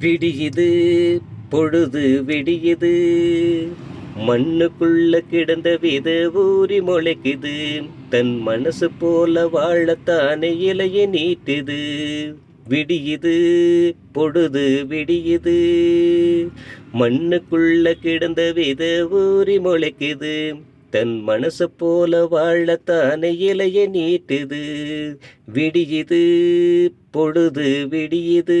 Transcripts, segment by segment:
விடியுது பொழுது விடியுது. மண்ணுக்குள்ள கிடந்த வித ஊறி முளைக்குது. தன் மனசு போல வாழத்தானே இலைய நீட்டுது. விடியுது பொழுது விடியுது. மண்ணுக்குள்ள கிடந்த வித ஊறி முளைக்குது. தன் மனசு போல வாழத்தானே இலைய நீட்டுது. விடியுது பொழுது விடியுது.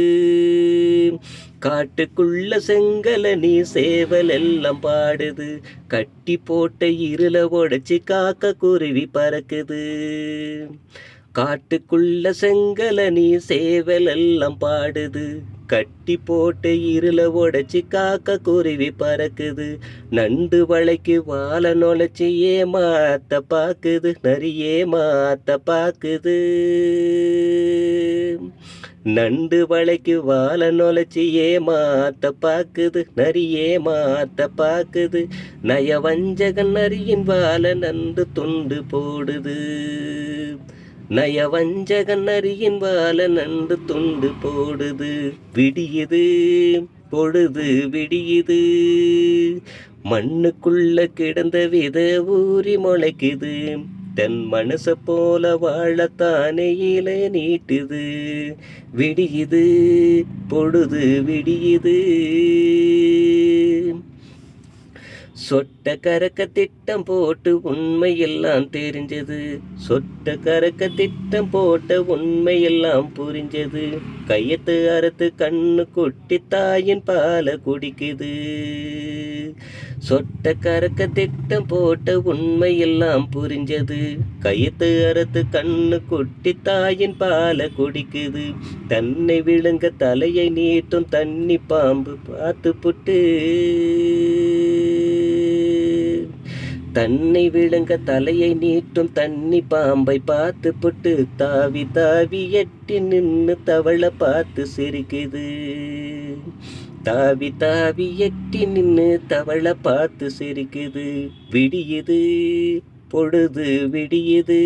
காட்டுக்குள்ள செங்கல நீ சேவல் எல்லாம் பாடுது. கட்டி போட்ட இருள உடைச்சி காக்க குருவி பறக்குது. காட்டுக்குள்ள செங்கல நீ சேவல் எல்லாம் பாடுது. கட்டி போட்டு இருள உடைச்சி காக்க குருவி பறக்குது. நண்டு வளைக்கு வாழை நுழைச்சி ஏமாத்த பாக்குது. நரியே மாத்த பாக்குது. நண்டு வளைக்கு வாழை நுழைச்சி ஏமாத்த பாக்குது. நரியே மாத்த பாக்குது. நய வஞ்சகன் நரியின் வாழை நண்டு துண்டு போடுது. நயவஞ்சகன் நரியின் வாழ நண்டு துண்டு போடுது. விடியுது பொழுது விடியுது. மண்ணுக்குள்ள கிடந்த வித ஊறி முளைக்குது. தன் மனச போல வாழத்தானே இலை நீட்டுது. விடியுது பொழுது விடியுது. சொட் சொட்ட கறக்க திட்டம் போட்டு உண்மையெல்லாம் தெரிஞ்சது. சொட்ட கறக்க திட்டம் போட்ட உண்மையெல்லாம் புரிஞ்சது. கையத்து அறுத்து கண்ணு குட்டி தாயின் பாலை குடிக்குது. சொட்ட கறக்க திட்டம் போட்ட உண்மையெல்லாம் புரிஞ்சது. கையத்து அறுத்து கண்ணு குட்டி தாயின் பாலை குடிக்குது. தன்னை விழுங்க தலையை நீட்டும் தண்ணி பாம்பு பார்த்து புட்டு. தன்னை விழுங்க தலையை நீட்டும் தண்ணி பாம்பை பார்த்து புட்டு தாவி தாவி எட்டி நின்னு தவளை பார்த்து சிரிக்குது. தாவி தாவி எட்டி நின்று தவளை பார்த்து சிரிக்குது. விடியுது பொழுது விடியுது.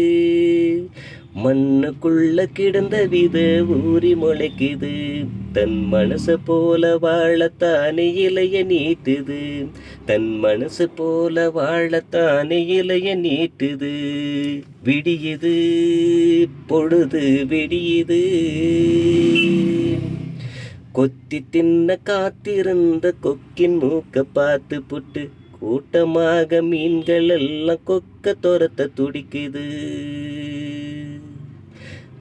மண்ணுக்குள்ள கிடந்த வித ஊறி முளைக்குது. தன் மனச போல வாழத்தானே இலைய நீட்டுது. தன் மனசு போல வாழத்தானே இலைய நீட்டுது. விடியுது பொழுது விடியுது. கொத்தி தின்ன காத்திருந்த கொக்கின் மூக்க பார்த்து புட்டு கூட்டமாக மீன்கள் எல்லாம் கொக்க துரத்த துடிக்குது.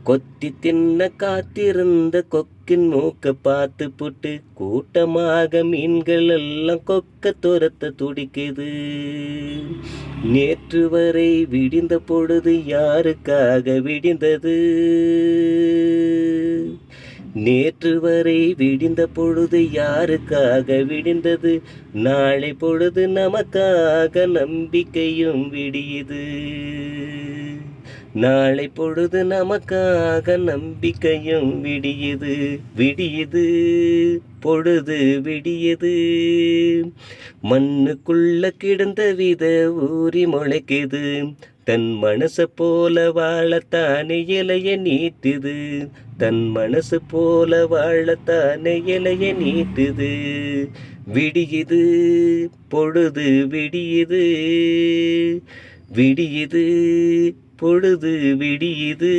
கொத்தி தின்ன காத்திருந்த கொக்கின் மூக்க பார்த்து புட்டு கூட்டமாக மீன்கள் எல்லாம் கொக்க துரத்த துடிக்குது. நேற்று வரை விடிந்த பொழுது யாருக்காக விடிந்தது? நேற்று வரை விடிந்த பொழுது யாருக்காக விடிந்தது? நாளை பொழுது நமக்காக நம்பிக்கையும் விடியுது. நாளை பொழுது நமக்காக நம்பிக்கையும் விடியது விடியது பொழுது விடியது. மண்ணுக்குள்ள கிடந்த வித ஊறி முளைக்குது தன் மனசு போல வாழத்தானே இலைய நீட்டுது. தன் மனசு போல வாழத்தானே இலைய நீட்டுது. விடியுது பொழுது விடியுது விடியுது பொழுது விடியுது.